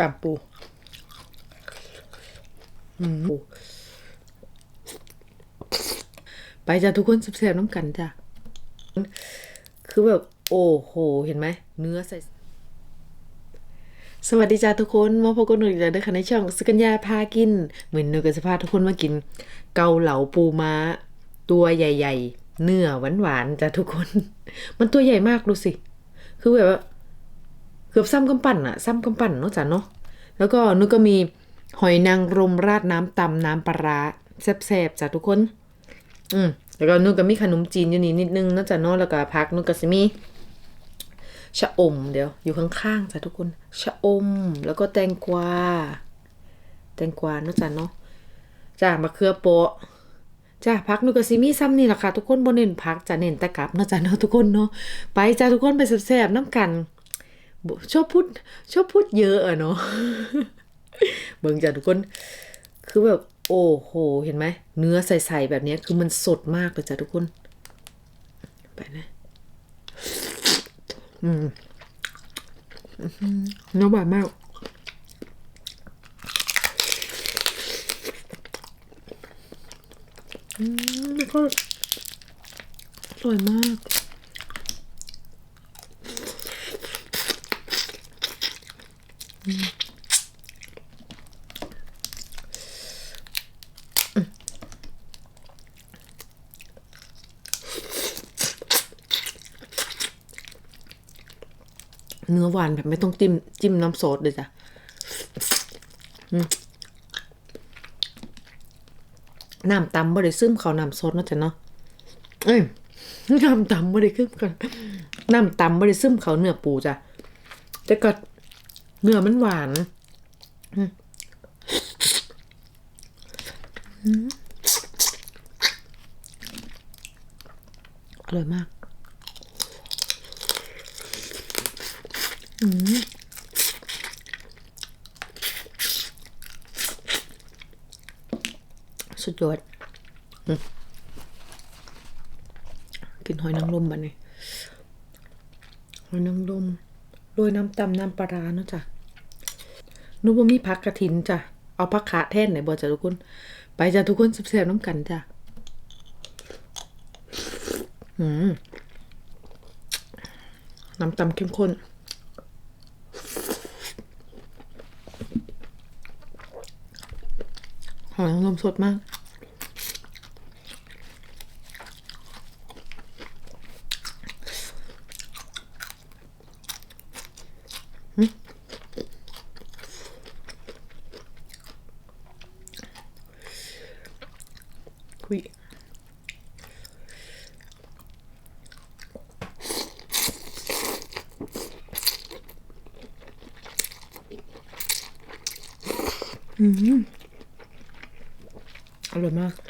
กามปูไปจ้ะทุกคนแซ่บๆน้ำกันจ้ะ คือแบบ โอ้โห เห็นไหม เนื้อใส่ สวัสดีจ้าทุกคนมาพบกันหนูอีกแล้วนะคะในช่องสกัญญาพากิน เหมือนหนูกับสภาพทุกคนมากิน เกาเหลาปูม้า ตัวใหญ่ ๆ เนื้อหวานๆจ้าทุกคน มันตัวใหญ่มากดูสิ คือแบบว่า เกือบซ้ำกำปั่นอะซ้ำกำปั่นเนาะจ้ะเนาะแล้วก็นึกก็มีหอยนางรมราดน้ำตำน้ำปลาร้าแซ่บๆจ้ะทุกคน อืมแล้วก็นึกก็มีขนมจีนอยู่นี่นิดนึงเนาะจ้ะเนาะแล้วก็พักนึกก็สิมีชะอมเดี๋ยวอยู่ข้างๆจ้ะทุกคนชะอม แล้วก็แตงกวาแตงกวาเนาะจ้ะเนาะจ้ามะเขือเปะจ้าพักนูกก็ซิมีซ้ำนี่แหละค่ะทุกคนบ่เน้นพักจะเน้นตะกับเนาะจ้ะเนาะทุกคนเนาะไปจ้าทุกคนไปแซ่บๆน้ำกัน ชอบพูดชอบพูดเยอะอะเนาะเบิ่งจ้ะทุกคน คือแบบ โอ้โห เห็นไหม เนื้อใสๆแบบนี้คือมันสดมากเลยจ้ะทุกคน ไปนะเนื้อหวานมาก อืมแล้วก็อร่อยมาก เนื้อหวานแบบไม่ต้องจิ้ม จิ้มน้ำซอสเลยจ้ะน้ำตำบ่ได้ซึมเขาน้ำซอสนาะจ้ะเนาะ เอ้ยน้ำตำบ่ได้ซึมกันน้ำตำบ่ได้ซึมเขาเนื้อปูจ้ะแต่ก็ เนื้อมันหวานอืมอืมอร่อยมากสุดยอดกินหอยนางรมบันนี้หอยนางรมโรยน้ำตำน้ำปลาร้าเนาะจ้ะ นูบ่มีพักกระถินจ้ะ เอาพักขาแท่นไหนบ่จ้ะทุกคน ไปจ้ะทุกคนแซ่บๆน้ำกันจ้ะอืมน้ำตำเข้มข้น หอยนางรมสดมาก คุยอร่อยมาก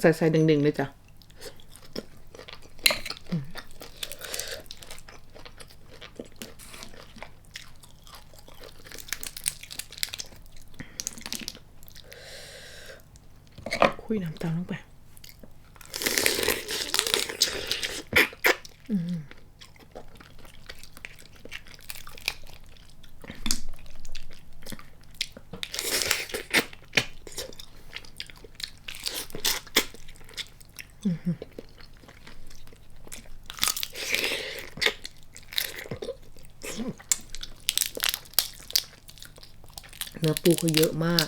ใส่ใส่ดึงๆเลยจ้ะคุยน้ำตาลลงไป เนื้อปูเขาเยอะมาก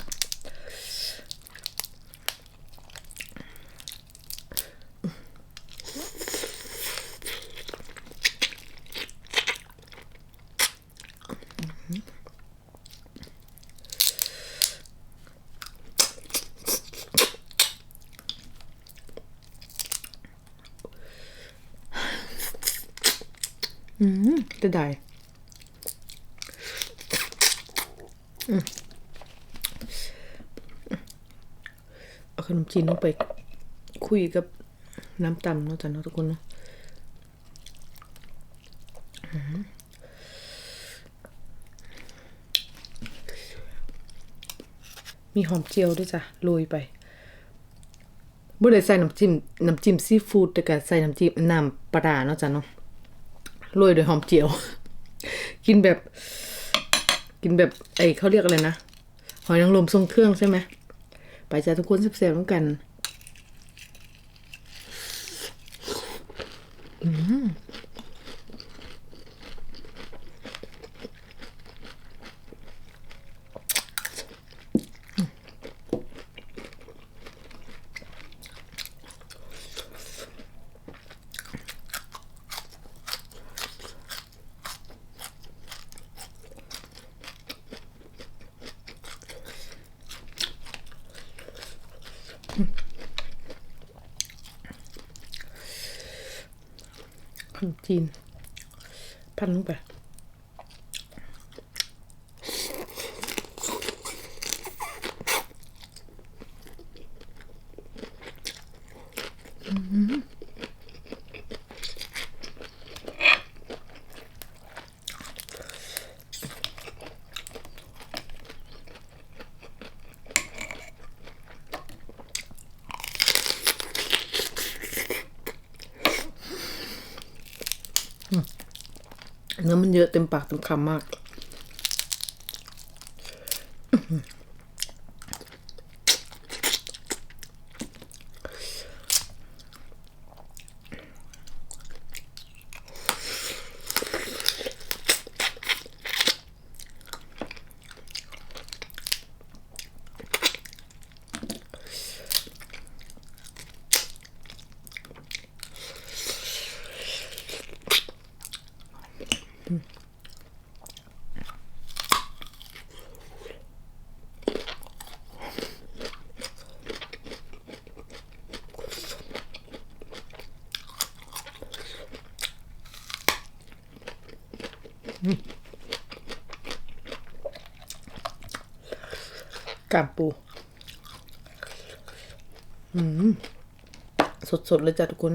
อืมจะได้อืมโอเคนมจีนลงไป คุยกับน้ำตำเนาะจ้ะเนาะทุกคนเนาะมีหอมเจียวด้วยจ้ะโรยไปบ่ได้ใส่น้ำจิ้มน้ำจิ้มซีฟู้ดแต่ก็ใส่น้ำจิ้มน้ำปลาร้าเนาะจ้ะเนาะ โรยด้วยหอมเจียว กินแบบ กินแบบไอ้เขาเรียกอะไรนะ หอยนางรมทรงเครื่องใช่ไหมไปจ้าทุกคนแซ่บๆต้องกัน ขนม จีน พันลงไป เนื้อมันเยอะเต็มปากเต็มคำมาก กามปูอืมสดๆเลยจ้ะทุกคน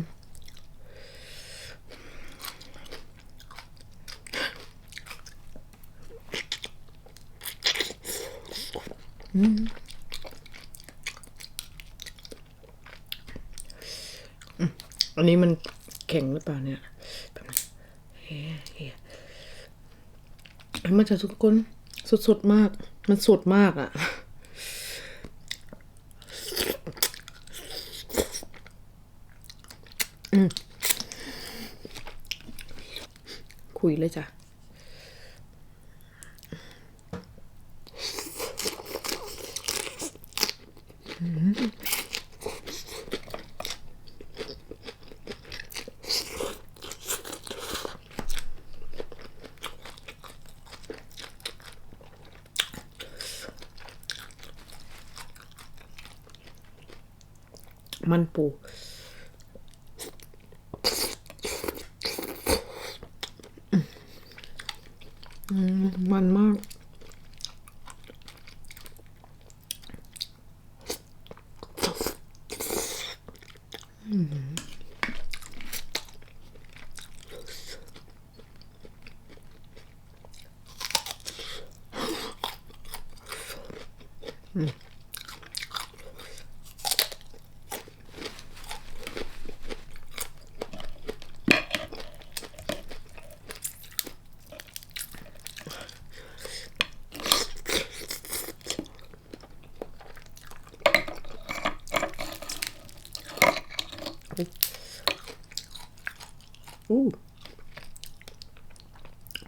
อืม อันนี้มันแข็งหรือเปล่าเนี่ยแบบนี้เฮ้ยเฮ้ยเห็นมาจากทุกคนสดๆมาก มันสดมากอะ่ะ อืม คุยเลยจ้ะมันปูอื มมันมากอู้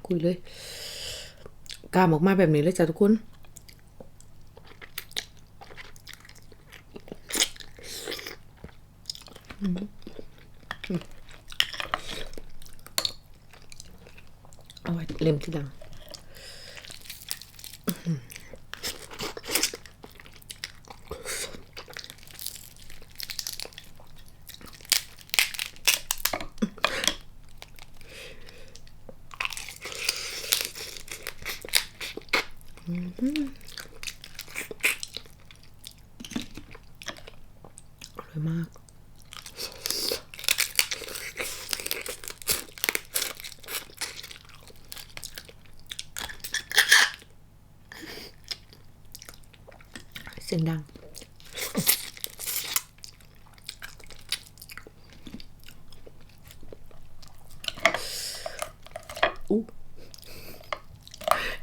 คุยเลยกามออกมาแบบนี้เลยจ้ะทุกคน เอาไว้เล็มทีหลัง อร่อยมาก เสียงดัง อู้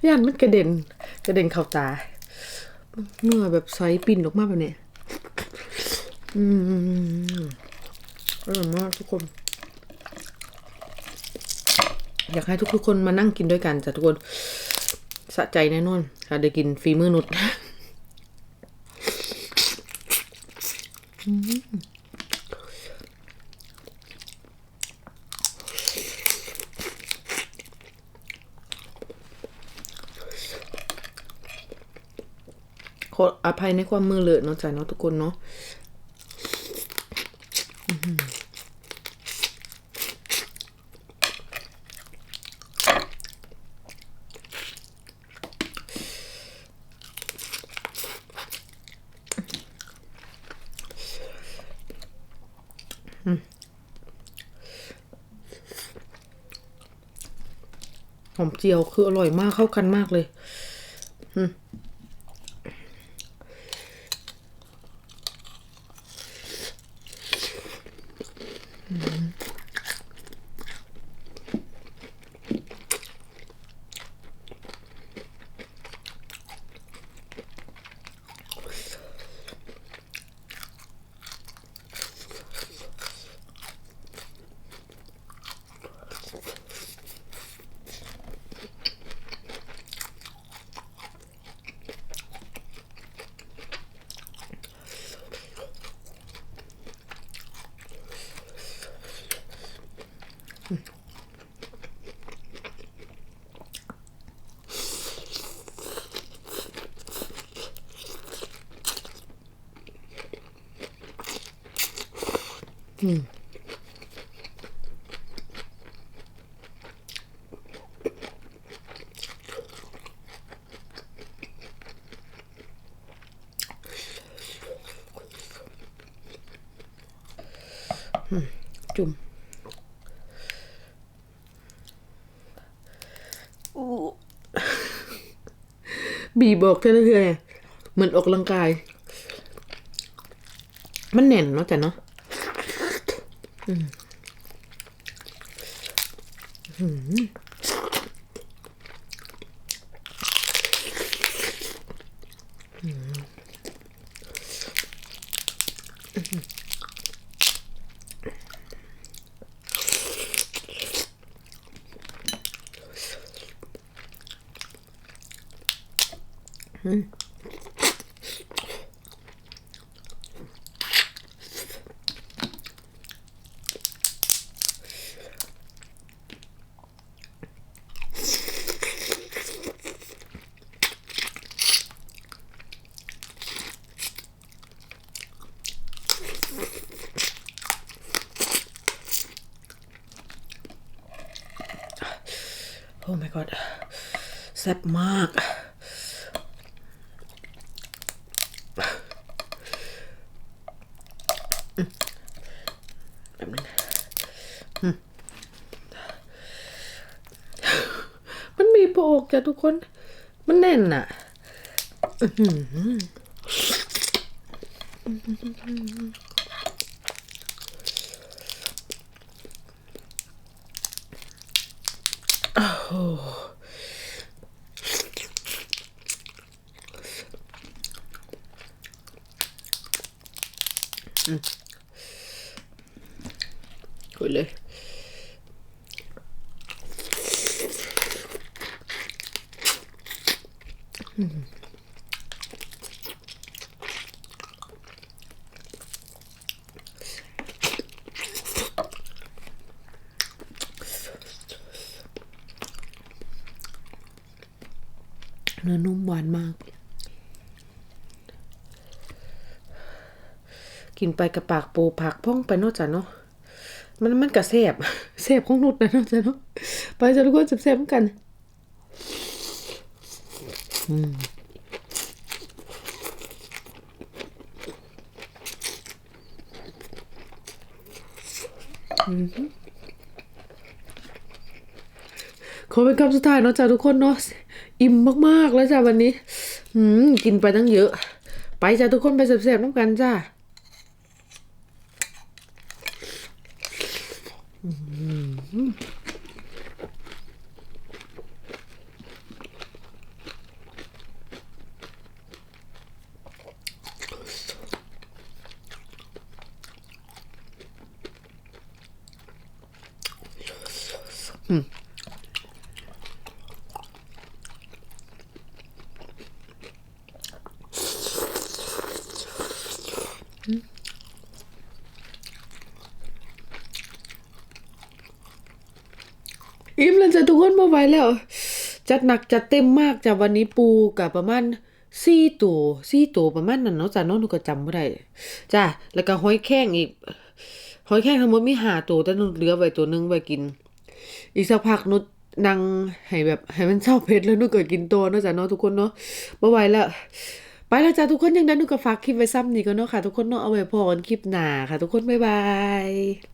ย่านมันกระเด็น กระเด็นเข้าตาเนื้อแบบไซส์ปิ่นออกมาแบบเนี้ยอืมอร่อยมากทุกคน อยากให้ทุกๆคนมานั่งกินด้วยกันจ้ะทุกคนสะใจแน่นอนค่ะได้กินฝีมือนุช ขออภัยในความมือเลอะเนาะจ้ะเนาะทุกคนเนาะหอมหอมเจียวคืออร่อยมากเข้ากันมากเลย จุ่มอู้บีบอกเท่าเรื่อยๆเหมือนออกกำลังกาย มันแน่นเนาะจ้ะเนาะอืมอื้อหือ โอ้ my god แซ่บมาก แบบนึงอืม มันมีโปกจ้ะทุกคน มันแน่นอะอื้อหืออ้าวคุยเลย เนื้อนุ่มหวานมาก กินไปกับปากปูผักพ่องไปนอกจากเนาะมันมันกระเสบเสบของนุดนะนอกจากเนาะไปจะทุกคนเสบๆเหมือนกัน ขอเป็นคำสุดท้ายเนาะจ้าทุกคนเนาะอิ่มมากๆแล้วจ้าวันนี้ อืมกินไปตั้งเยอะ ไปจ้าทุกคนไปเสพๆน้ำกันจ้าอิ่มแล้ว จ้ะทุกคนมาไหวแล้ว จัดหนักจัดเต็มมากจ้ะวันนี้ปูกับประมาณสี่ตัวสี่ตัวประมาณนั้นเนาะจ้ะเน้องหนูก็จำไม่ได้จ้ะแล้วก็หอยแข้งอีกหอยแข้งทั้งหมดมีห้าตัวแต่หนูเหลือไว้ตัวหนึงไว้กิน อีกสักพักหนุนั่งให้แบบให้มันเศร้าเผ็ดแล้วหนูก็กินตัวเนาะจ้ะเนาะทุกคนเนาะบ่ไหวแล้วไปแล้วจ้ะทุกคนยังได้หนูก็ฝากคลิปไว้ซ้ำนี่ก็เนาะค่ะ ทุกคนเนาะเอาไว้พอกันคลิปหน้าค่ะ ทุกคนบ๊ายบาย